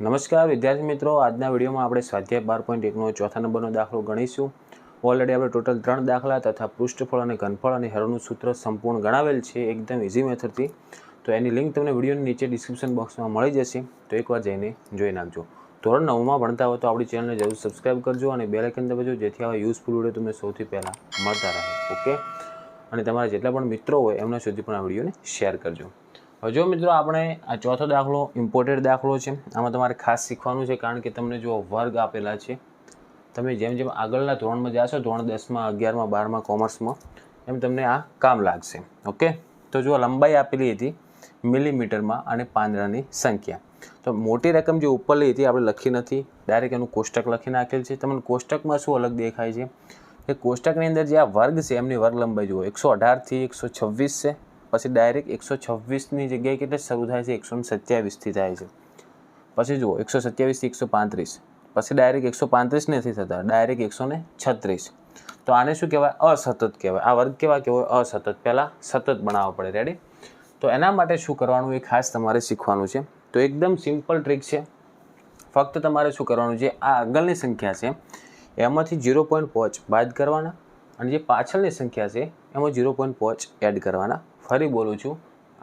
નમસ્કાર, વિદ્યાર્થી મિત્રો. આજના વિડીયોમાં આપણે સ્વાધ્યાય બાર પોઈન્ટ એકનો ચોથા નંબરનો દાખલો ગણીશું. ઓલરેડી આપણે ટોટલ ત્રણ દાખલા તથા પૃષ્ઠફળ અને ઘનફળ અને હરોનું સૂત્ર સંપૂર્ણ ગણાવેલ છે એકદમ ઇઝી મેથડથી તો એની લિંક તમને વિડીયોની નીચે ડિસ્ક્રિપ્શન બોક્સમાં મળી જશે. તો એકવાર જઈને જોઈ નાખજો. ધોરણ નવમાં ભણતા હોય તો આપણી ચેનલને જરૂર સબસ્ક્રાઈબ કરજો અને બે લાઇકન દબાવજો, જેથી આવા યુઝફુલ વીડિયો તમને સૌથી પહેલાં મળતા રહે. ઓકે અને તમારા જેટલા પણ મિત્રો હોય એમના સુધી પણ આ વિડીયોને શેર કરજો. જો મિત્રો આપણે આ ચોથો દાખલો ઇમ્પોર્ટેડ દાખલો છે, આમાં તમારે ખાસ શીખવાનું છે, કારણ કે તમને જો વર્ગ આપેલા છે, તમે જેમ જેમ આગળના ધોરણમાં જાશો, ધોરણ દસમાં, અગિયારમાં, બારમાં, કોમર્સમાં, એમ તમને આ કામ લાગશે. ઓકે? તો જો લંબાઈ આપેલી હતી મિલીમીટરમાં અને પાંદડાની સંખ્યા. તો મોટી રકમ જે ઉપરલી હતી, આપણે લખી નથી, ડાયરેક્ટ એનું કોષ્ટક લખી નાખેલ છે. તમને કોષ્ટકમાં શું અલગ દેખાય છે? એ કોષ્ટકની અંદર જે આ વર્ગ છે, એમની વર્ગ લંબાઈ જુઓ, એકસો અઢારથી એકસો છવ્વીસ છે. પછી ડાયરેક્ટ એકસો છવ્વીસની જગ્યાએ કેટલે શરૂ થાય છે? એકસો સત્યાવીસથી થાય છે. પછી જુઓ, એકસો સત્યાવીસથી એકસો પાંત્રીસ. પછી ડાયરેક્ટ એકસો પાંત્રીસ નથી થતા ડાયરેક્ટ એકસો ને છત્રીસ. તો આને શું કહેવાય? અસતત કહેવાય. આ વર્ગ કેવા કહેવાય અસતત. પહેલાં સતત બનાવવો પડે. રેડી તો એના માટે શું કરવાનું? એ ખાસ તમારે શીખવાનું છે. તો એકદમ સિમ્પલ ટ્રીક છે. ફક્ત તમારે શું કરવાનું છે? આ આગળની સંખ્યા છે. એમાંથી ઝીરો પોઈન્ટ પાંચ બાદ કરવાના. અને જે પાછળની સંખ્યા છે, એમાં ઝીરો પોઈન્ટ પાંચ એડ કરવાના. ફરી બોલું છું.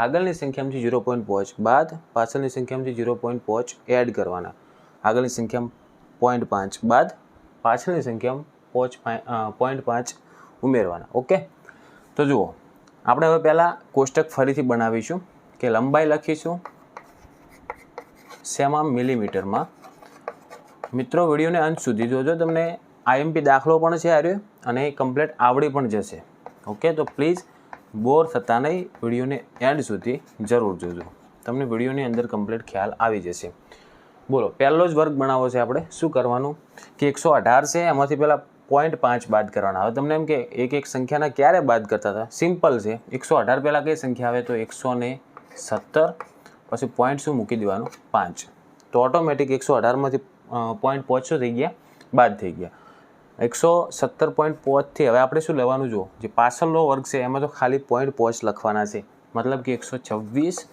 આગળની સંખ્યામાંથી ઝીરો પોઈન્ટ પાંચ, બાદ પાછળની સંખ્યામાંથી ઝીરો પોઈન્ટ પાંચ એડ કરવાના. આગળની સંખ્યા પોઈન્ટ પાંચ, બાદ પાછળની સંખ્યા પોચ પોઈન્ટ પાંચ ઉમેરવાના. ઓકે તો જુઓ, આપણે હવે પહેલાં કોષ્ટક ફરીથી બનાવીશું કે લંબાઈ લખીશું. શેમાં? મિલીમીટરમાં. મિત્રો, વિડીયોને અંત સુધી જોજો. તમને આઈએમપી દાખલો પણ છે, આર્યો, અને કમ્પ્લેટ આવડી પણ જશે. ઓકે તો પ્લીઝ બોર થતા નહીં વિડીયોને એન્ડ સુધી જરૂર જોજો. તમને વિડીયોની અંદર કમ્પ્લીટ ખ્યાલ આવી જશે. બોલો, પહેલો જ વર્ગ બનાવવો છે આપણે. શું કરવાનું? કે એકસો અઢાર છે, એમાંથી પહેલાં પોઈન્ટ પાંચ બાદ કરવાના. હવે તમને એમ કે એક એક સંખ્યાના ક્યારે બાદ કરતા હતા? સિમ્પલ છે. એકસો અઢાર પહેલાં કઈ સંખ્યા આવે? તો એકસો ને સત્તર. પછી પોઈન્ટ શું મૂકી દેવાનું? પાંચ. તો ઓટોમેટિક એકસો અઢારમાંથી પોઈન્ટ પાંચસો થઈ ગયા, બાદ થઈ ગયા. એકસો સત્તર પોઈન્ટ પોચથી હવે આપણે શું લેવાનું જુઓ? જે પાછળનો વર્ગ છે, એમાં તો ખાલી પોઈન્ટ પોચ લખવાના છે. મતલબ કે એકસો છવ્વીસ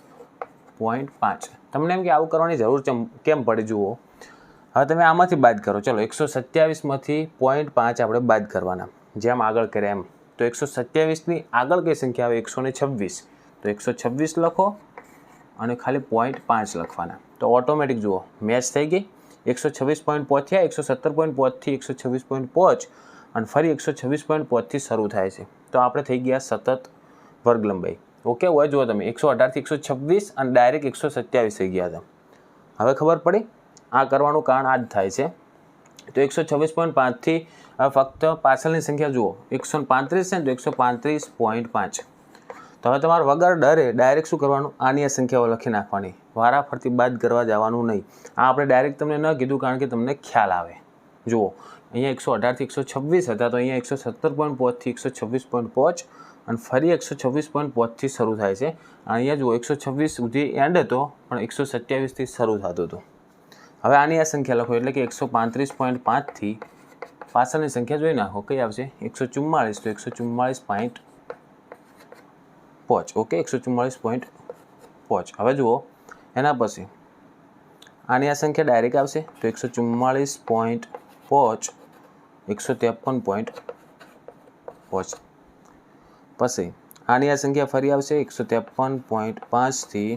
પોઈન્ટ પાંચ. તમને એમ કે આવું કરવાની જરૂર છે, કેમ પડે જુઓ? હવે તમે આમાંથી બાદ કરો. ચલો, એકસો સત્યાવીસમાંથી પોઈન્ટ પાંચ આપણે બાદ કરવાના. જેમ આગળ કર્યા એમ. તો એકસો સત્યાવીસની આગળ કઈ સંખ્યા આવે? એકસો ને છવ્વીસ. તો એકસો છવ્વીસ લખો અને ખાલી પોઈન્ટ પાંચ લખવાના. તો ઓટોમેટિક જુઓ. મેચ થઈ ગઈ? એકસો છવ્વીસ પોઈન્ટ પહોંચ્યા એકસો સત્તર પોઈન્ટ પાંચથી એકસો છવ્વીસ પોઈન્ટ પોચ અને ફરી એકસો છવ્વીસ પોઈન્ટ પાંચથી શરૂ થાય છે. તો આપણે થઈ ગયા સતત વર્ગ લંબાઈ ઓકે હોય જુઓ તમે, એકસો અઢારથી એકસો છવ્વીસ અને ડાયરેક્ટ એકસો સત્યાવીસ થઈ ગયા હતા. હવે ખબર પડી? આ કરવાનું કારણ આ જ થાય છે. તો એકસો છવ્વીસ પોઈન્ટ પાંચથી ફક્ત પાછળની સંખ્યા જુઓ. એકસો પાંત્રીસ છે ને તો એકસો પાંત્રીસ પોઈન્ટ પાંચ. તો હવે તમારે વગર ડરે ડાયરેક્ટ શું કરવાનું? આની સંખ્યાઓ લખી નાખવાની. વારા ફરતી બાદ કરવા જવાનું નહીં. આ આપણે ડાયરેક્ટ તમને ન કીધું કારણ કે તમને ખ્યાલ આવે. જુઓ, અહીંયા એકસો અઢારથી એકસો છવ્વીસ હતા, તો અહીંયા એકસો સત્તર પોઈન્ટ પાંચથી એકસો છવ્વીસ પોઈન્ટ પાંચ અને ફરી એકસો છવ્વીસ પોઈન્ટ પાંચથી શરૂ થાય છે. અહીંયા જુઓ, એકસો છવ્વીસ સુધી એન્ડ હતો, પણ એકસો સત્યાવીસથી શરૂ થતું હતું. હવે આની આ સંખ્યા લખો, એટલે કે એકસો પાંત્રીસ પોઈન્ટ પાંચથી પાછળની સંખ્યા જોઈ નાખો. કઈ આવશે? એકસો ચુમ્માળીસ. તો એકસો ચુમ્માળીસ પોઈન્ટ પોચ ઓકે એકસો ચુમ્માળીસ પોઈન્ટ પોચ હવે જુઓ, એના પછી આની આ સંખ્યા ડાયરેક્ટ આવશે, તો એકસો ચુમ્માળીસ પોઈન્ટ પોચ એકસો ત્રેપન પોઈન્ટ પોચ પછી આની આ સંખ્યા ફરી આવશે એકસો ત્રેપન પોઈન્ટ પાંચથી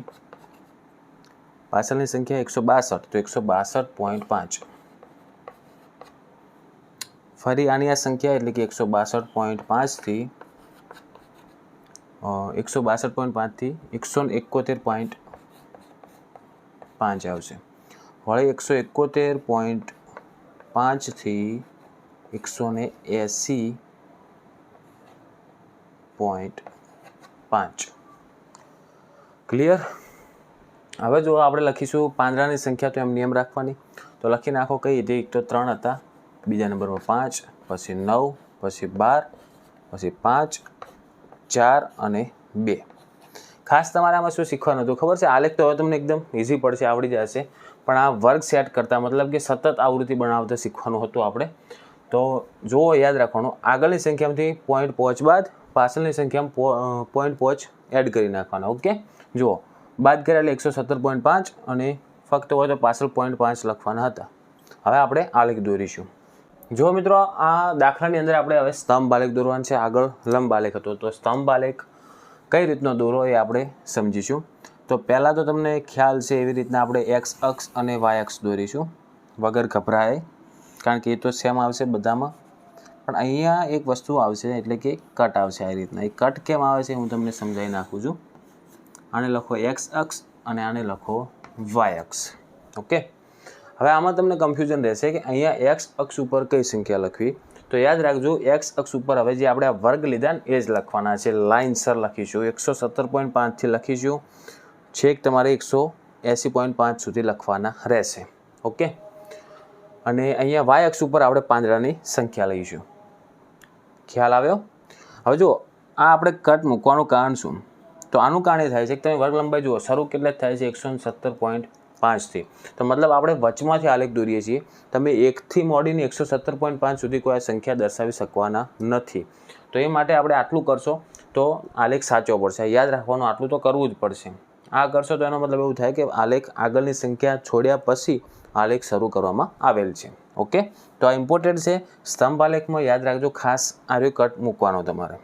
પાછળની સંખ્યા એકસો બાસઠ, તો એકસો બાસઠ પોઈન્ટ પાંચ. ફરી આની આ સંખ્યા એટલે કે એકસો બાસઠ પોઈન્ટ પાંચથી એકસો બાસઠ પોઈન્ટ પાંચથી એકસો એકોતેર પોઈન્ટ પાંચ આવશે. વળી એકસો એકોતેર પોઈન્ટ પાંચથી એકસો ને એંસી પોઈન્ટ પાંચ. ક્લિયર હવે જો આપણે લખીશું પાંદડાની સંખ્યા, તો એમ નિયમ રાખવાની. તો લખી નાખો કઈ રીતે એક તો ત્રણ હતા, બીજા નંબરમાં પાંચ, પછી નવ, પછી બાર, પછી પાંચ ચાર અને બે. ખાસ તમારે આમાં શું શીખવાનું હતું? ખબર છે? આલેખ તો હવે તમને એકદમ ઇઝી પડશે, આવડી જશે. પણ આ વર્ગ સેટ કરતાં મતલબ કે સતત આવૃત્તિ બનાવતા શીખવાનું હતું આપણે. તો જુઓ, યાદ રાખવાનું. આગળની સંખ્યામાંથી પોઈન્ટ પહોંચ બાદ પાછળની સંખ્યામાં પોઈન્ટ પહોંચ એડ કરી નાખવાના. ઓકે? જુઓ. બાદ કર્યા એકસો સત્તર પોઈન્ટ પાંચ અને ફક્ત હોય તો પાછળ પોઈન્ટ પાંચ લખવાના હતા. હવે આપણે આલેખ દોરીશું. જો મિત્રો, આ દાખલાની અંદર આપણે હવે સ્તંભ બાલેક દોરવાનું છે. આગળ લંબ બાલેક હતો. તો સ્તંભ બાલેક કઈ રીતનો દોરો એ આપણે સમજીશું. તો પહેલાં તો તમને ખ્યાલ છે એવી રીતના આપણે એક્સ અક્ષ અને વાય અક્ષ દોરીશું. વગર ગભરાય કારણ કે એ તો સેમ આવશે બધામાં. પણ અહીંયા એક વસ્તુ આવશે, એટલે કે કટ આવશે આ રીતના. એ કટ કેમ આવે છે હું તમને સમજાવી નાખું છું. આને લખો એક્સ અક્ષ અને આને લખો વાય અક્ષ. ઓકે હવે આમાં તમને કન્ફ્યુઝન રહેશે કે અહીંયા એક્સ અક્ષ ઉપર કઈ સંખ્યા લખવી? તો યાદ રાખજો એક્સ અક્ષ ઉપર હવે જે આપણે વર્ગ લીધા ને એ જ લખવાના છે. લાઇનસર લખીશું. એકસો સત્તર પોઈન્ટ પાંચથી લખીશું. છેક તમારે એકસો એંસી પોઈન્ટ પાંચ સુધી લખવાના રહેશે. ઓકે અને અહીંયા વાય અક્ષ ઉપર આપણે પાંદડાની સંખ્યા લઈશું. ખ્યાલ આવ્યો? હવે જુઓ, આ આપણે કટ મૂકવાનું કારણ શું? તો આનું કારણ એ થાય છે કે તમે વર્ગ લંબાઈ જુઓ, શરૂ કેટલે થાય છે? એકસો સત્તર પોઈન્ટ પાંચથી. તો મતલબ આપણે વચમાંથી આલેખ દોરીએ છીએ. તમે એકથી મોડીને એકસો સત્તર પોઈન્ટ પાંચ સુધી કોઈ સંખ્યા દર્શાવી શકવાના નથી. તો એ માટે આપણે આટલું કરશો તો આલેખ સાચો પડશે. યાદ રાખવાનું, આટલું તો કરવું જ પડશે. આ કરશો તો એનો મતલબ એવું થાય કે આલેખ આગળની સંખ્યા છોડ્યા પછી આલેખ શરૂ કરવામાં આવેલ છે. ઓકે? તો આ ઇમ્પોર્ટન્ટ છે. સ્તંભ આલેખમાં યાદ રાખજો, ખાસ આર્યો કટ મૂકવાનો તમારે.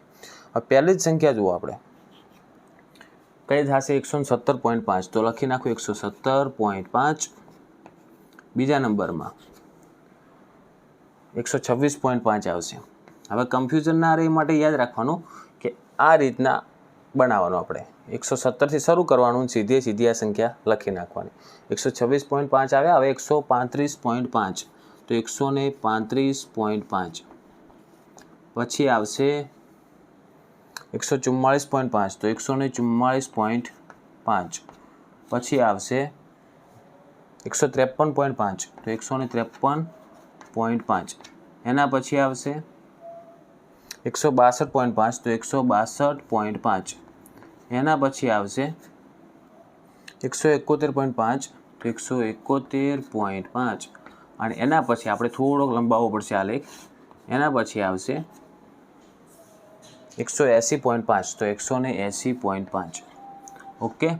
પહેલી જ સંખ્યા જુઓ આપણે. કઈ થશે? એકસો સત્તર પોઈન્ટ પાંચ. તો લખી નાખો એકસો સત્તર પોઈન્ટ પાંચ. બીજા નંબરમાં એકસો છવ્વીસ પોઈન્ટ પાંચ આવશે. હવે કન્ફ્યુઝન ના રહે માટે યાદ રાખવાનું કે આ રીતના બનાવવાનું આપણે. એકસો સત્તરથી શરૂ કરવાનું, સીધે સીધી આ સંખ્યા લખી નાખવાની. એકસો છવ્વીસ પોઈન્ટ પાંચ આવ્યા, હવે એકસો પાંત્રીસ પોઈન્ટ પાંચ. તો એકસો પાંત્રીસ પોઈન્ટ પાંચ. પછી આવશે એકસો ચુમ્માળીસ પોઈન્ટ પાંચ. તો એકસો ને ચુમ્માળીસ પોઈન્ટ પાંચ. પછી આવશે એકસો ત્રેપન પોઈન્ટ પાંચ. તો એકસો ને ત્રેપન પોઈન્ટ પાંચ. એના પછી આવશે એકસો બાસઠ પોઈન્ટ પાંચ. તો એકસો બાસઠ પોઈન્ટ પાંચ. એના પછી આવશે એકસો એકોતેર પોઈન્ટ પાંચ. તો એકસો એકોતેર પોઈન્ટ પાંચ. અને એના પછી આપણે થોડોક લંબાવવો પડશે આલેખ એના પછી આવશે એકસો એંસી પોઈન્ટ પાંચ, તો એકસો ને એંસી પોઈન્ટ પાંચ. ઓકે?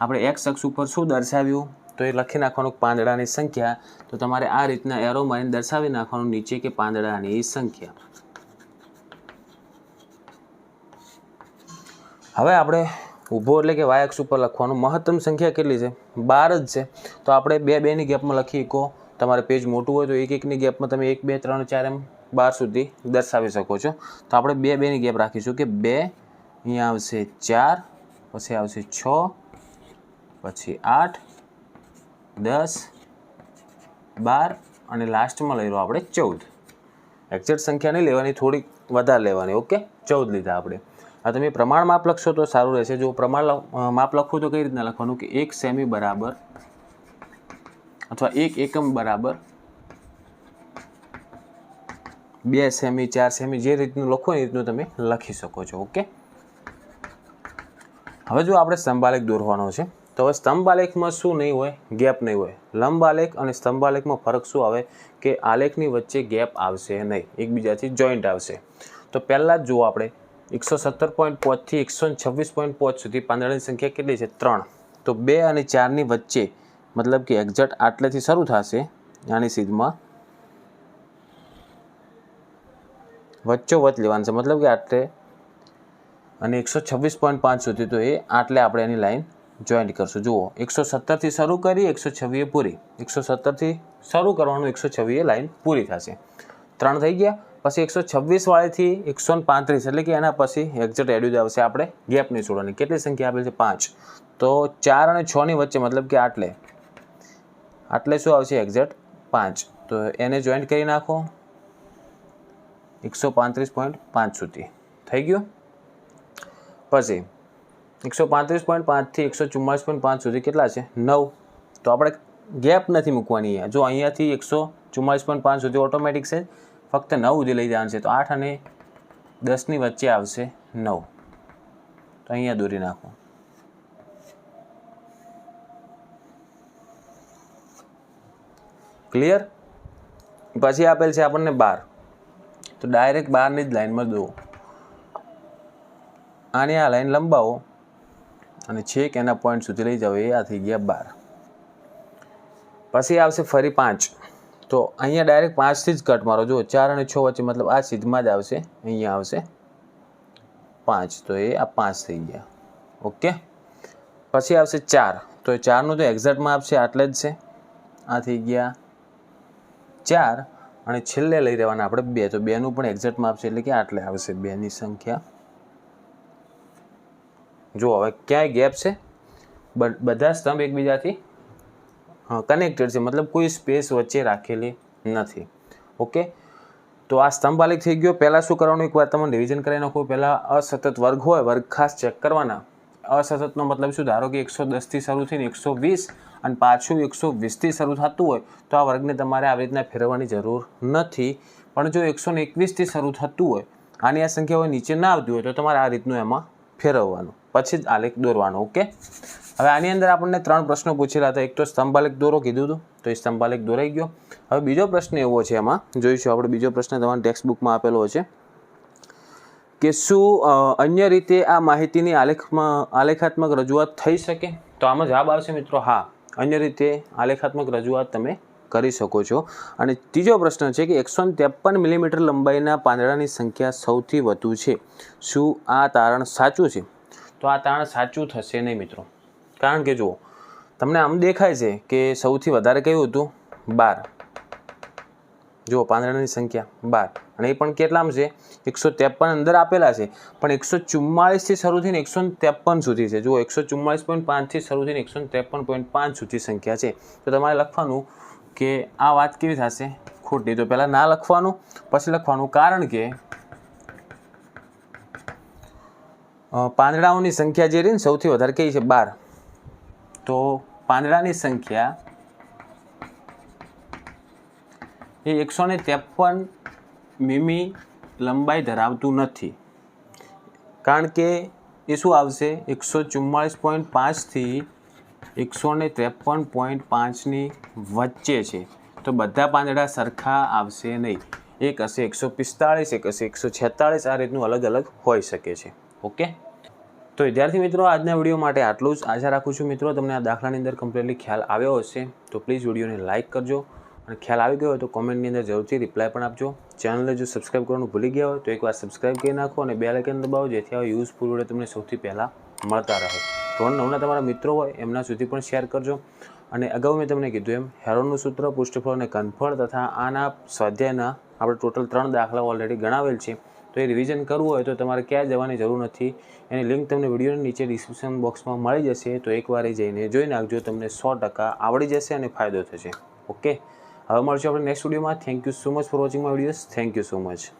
આપણે એક્સ અક્ષ ઉપર શું દર્શાવ્યું? તો એ લખી નાખવાનું પાંદડાની સંખ્યા. તો તમારે આ રીતના એરો મારીને દર્શાવી નાખવાનું નીચે કે પાંદડાની સંખ્યા. હવે આપણે ઊભો એટલે કે વાય ઉપર લખવાનું. મહત્તમ સંખ્યા કેટલી છે? બાર જ છે. તો આપણે બે, બેની ગેપમાં લખી શકો. તમારે પેજ મોટું હોય તો એક એકની ગેપમાં તમે એક, બે, ત્રણ, ચાર એમ બાર સુધી દર્શાવી શકો છો. તો આપણે બે, બેની ગેપ રાખીશું કે બે, અહીંયા આવશે ચાર, પછી આવશે છ, પછી આઠ, દસ, બાર અને લાસ્ટમાં લઈ લો આપણે ચૌદ. એક્ઝેક્ટ સંખ્યા નહીં લેવાની, થોડીક વધારે લેવાની ઓકે ચૌદ લીધા આપણે. આ તમે પ્રમાણ માપ લખશો તો સારું રહેશે. જો પ્રમાણ માપ લખવું તો કઈ રીતના લખવાનું? કે એક સેમી બરાબર અથવા એક એકમ બરાબર બે સેમી, ચાર સેમી, જે રીતનું લખો એ રીતનું તમે લખી શકો છો, ઓકે? હવે જો આપણે સ્તંભાલેખ દોરવાનો છે, તો હવે સ્તંભાલેખમાં શું નહીં હોય? ગેપ નહીં હોય. લંબાલેખ અને સ્તંભાલેખમાં ફરક શું આવે? કે આલેખની વચ્ચે ગેપ આવશે નહીં. એકબીજાથી જોઈન્ટ આવશે. તો પહેલાં જ જુઓ આપણે, એકસો સત્તર પોઈન્ટ પાંચથી એકસો છવ્વીસ પોઈન્ટ પાંચ સુધી પાંદડાની સંખ્યા કેટલી છે? ત્રણ. તો બે અને ચારની વચ્ચે મતલબ કે એક્ઝેક્ટ આટલેથી શરૂ થશે આની સીધમાં વચ્ચો વચ લેવાનું છે. મતલબ કે આટલે અને એકસો છવ્વીસ પોઈન્ટ પાંચ સુધી તો એ આટલે આપણે એની લાઈન જોઈન્ટ કરશું. જુઓ, એકસો સત્તરથી શરૂ કરી, એકસો છવ્વીએ પૂરી. એકસો સત્તરથી શરૂ કરવાનું, એકસો છવ્વીએ લાઈન પૂરી થશે. ત્રણ થઈ ગયા. પછી એકસો છવ્વીસવાળીથી એકસો પાંત્રીસ, એટલે કે એના પછી એક્ઝેક્ટ એડ્યુજ આવશે આપણે ગેપની છોડવાની કેટલી સંખ્યા આપેલી છે? પાંચ. તો ચાર અને છની વચ્ચે મતલબ કે આટલે આટલે શું આવશે એક્ઝેક્ટ પાંચ. તો એને જોઈન્ટ કરી નાખો. એકસો પાંત્રીસ પોઈન્ટ પાંચ સુધી. થઈ ગયું? પછી, એકસો પાંત્રીસ પોઈન્ટ પાંચથી એકસો ચુમ્માળીસ પોઈન્ટ પાંચ સુધી કેટલા છે? નવ. તો આપણે ગેપ નથી મૂકવાની જો અહીંયાથી એકસો ચુમ્માળીસ પોઈન્ટ પાંચ સુધી ઓટોમેટિક છે, ફક્ત નવ સુધી લઈ જવાનું છે. તો આઠ અને દસની વચ્ચે આવશે નવ. તો અહીંયા દોરી નાખો. ક્લિયર પછી આપેલ છે આપણને બાર. તો ડાયરેક્ટ બારની જ લાઈનમાં દો આની આ લાઈન લંબાવો. અને છેક એના પોઈન્ટ સુધી લઈ જાઓ. એ આ થઈ ગયા બાર. પછી આવશે ફરી પાંચ. તો અહીંયા ડાયરેક્ટ પાંચથી જ કટ મારો. જુઓ, ચાર અને છ વચ્ચે મતલબ આ સીધમાં જ આવશે. અહીંયા આવશે પાંચ. તો એ આ પાંચ થઈ ગયા. ઓકે? પછી આવશે ચાર. તો એ ચારનું તો એક્ઝેક્ટમાં આપશે આટલે જ છે. આ થઈ ગયા ચાર અને છેલ્લે લઈ રહેવાના આપણે બે. તો બેનું પણ એક્ઝેક્ટમાં છે એટલે કે આટલે આવશે બેની સંખ્યા. જો, હવે ક્યાંય ગેપ છે? બધા સ્તંભ એકબીજાથી કનેક્ટેડ છે. મતલબ કોઈ સ્પેસ વચ્ચે રાખેલી નથી. ઓકે તો આ સ્તંભ આલેખ થઈ ગયો. પહેલાં શું કરવાનું? એકવાર તમે રિવિઝન કરી નાખો. પહેલાં અસતત વર્ગ હોય, વર્ગ ખાસ ચેક કરવાના. અસતતનો મતલબ શું? ધારો કે એકસો દસથી શરૂ થઈને એકસો વીસ અને પાછું એકસો વીસથી શરૂ થતું હોય, તો આ વર્ગને તમારે આવી રીતના ફેરવવાની જરૂર નથી. પણ જો એકસો ને એકવીસથી શરૂ થતું હોય, આની આ સંખ્યા હોય નીચે ના આવતી હોય, તો તમારે આ રીતનું એમાં ફેરવવાનું. પછી જ આલેખ દોરવાનો, ઓકે? હવે આની અંદર આપણને ત્રણ પ્રશ્નો પૂછેલા હતા. એક તો સ્તંભાલેખ દોરો, કીધું હતું, તો એ સ્તંભાલેખ દોરાઈ ગયો. હવે બીજો પ્રશ્ન એવો છે એમાં, જોઈશું. આપણે બીજો પ્રશ્ન તમારા ટેક્સ્ટ બુકમાં આપેલો છે. કે શું અન્ય રીતે આ માહિતીની આલેખમાં, આલેખાત્મક રજૂઆત થઈ શકે? તો આમાં જવાબ આવશે મિત્રો. હા, અન્ય રીતે આલેખાત્મક રજૂઆત તમે કરી શકો છો. અને ત્રીજો પ્રશ્ન છે કે એકસો ત્રેપન મિલીમીટર લંબાઈના પાંદડાની સંખ્યા સૌથી વધુ છે. શું આ તારણ સાચું છે? તો આ તારણ સાચું થશે નહીં મિત્રો. કારણ કે જુઓ, તમને આમ દેખાય છે કે સૌથી વધારે કયું હતું? બાર. જુઓ, પાંદડાની સંખ્યા બાર. અને એ પણ કેટલામાં છે? એકસો ત્રેપન અંદર આપેલા છે. પણ એકસો ચુમ્માળીસથી શરૂ થઈને એકસો ત્રેપન સુધી છે. જુઓ, એકસો ચુમ્માળીસ પોઈન્ટ પાંચથી શરૂ થઈને એકસો ત્રેપન પોઈન્ટ પાંચ સુધી સંખ્યા છે. તો તમારે લખવાનું કે આ વાત કેવી થશે? ખોટી તો પહેલાં ના લખવાનું, પછી લખવાનું. કારણ કે પાંદડાઓની સંખ્યા જે રહી સૌથી વધારે કઈ છે? બાર. તો પાંદડાની સંખ્યા એ એકસો ને ત્રેપન મીમી લંબાઈ ધરાવતું નથી. કારણ કે એ શું આવશે? એકસો ચુમ્માળીસ પોઈન્ટ પાંચથી એકસો ને ત્રેપન પોઈન્ટ પાંચની વચ્ચે છે. તો બધા પાંદડા સરખા આવશે નહીં. એક હશે એકસો પિસ્તાળીસ, એક હશે એકસો છેતાળીસ, આ રીતનું અલગ અલગ હોઈ શકે છે. ઓકે? તો વિદ્યાર્થી મિત્રો, આજના વીડિયો માટે આટલું જ. આશા રાખું છું મિત્રો, તમને આ દાખલાની અંદર કમ્પ્લીટલી ખ્યાલ આવ્યો હશે. તો પ્લીઝ વિડીયોને લાઇક કરજો. અને ખ્યાલ આવી ગયો હોય તો કોમેન્ટની અંદર જરૂરથી રિપ્લાય પણ આપજો. ચેનલને જો સબસ્ક્રાઇબ કરવાનું ભૂલી ગયા હોય તો એકવાર સબસ્ક્રાઇબ કરી નાખો અને બે લાઇકન દબાવો, જેથી આવા યુઝફુલ વીડિયો તમને સૌથી પહેલાં મળતા રહે. તો નવના તમારા મિત્રો હોય, એમના સુધી પણ શેર કરજો. અને અગાઉ મેં તમને કીધું એમ, હેરોનનું સૂત્ર, પુષ્ઠફળ અને કનફળ તથા આના સ્વાધ્યાયના આપણે ટોટલ ત્રણ દાખલા ઓલરેડી ગણાવેલ છે. તો એ રિવિઝન કરવું હોય તો તમારે ક્યાં જવાની જરૂર નથી. એની લિંક તમને વિડીયોની નીચે ડિસ્ક્રિપ્શન બોક્સમાં મળી જશે. તો એકવાર જઈને જોઈ નાખજો, તમને સો ટકા આવડી જશે અને ફાયદો થશે. ઓકે હવે મળશું આપણે નેક્સ્ટ વિડીયોમાં thank you so much for watching my videos thank you so much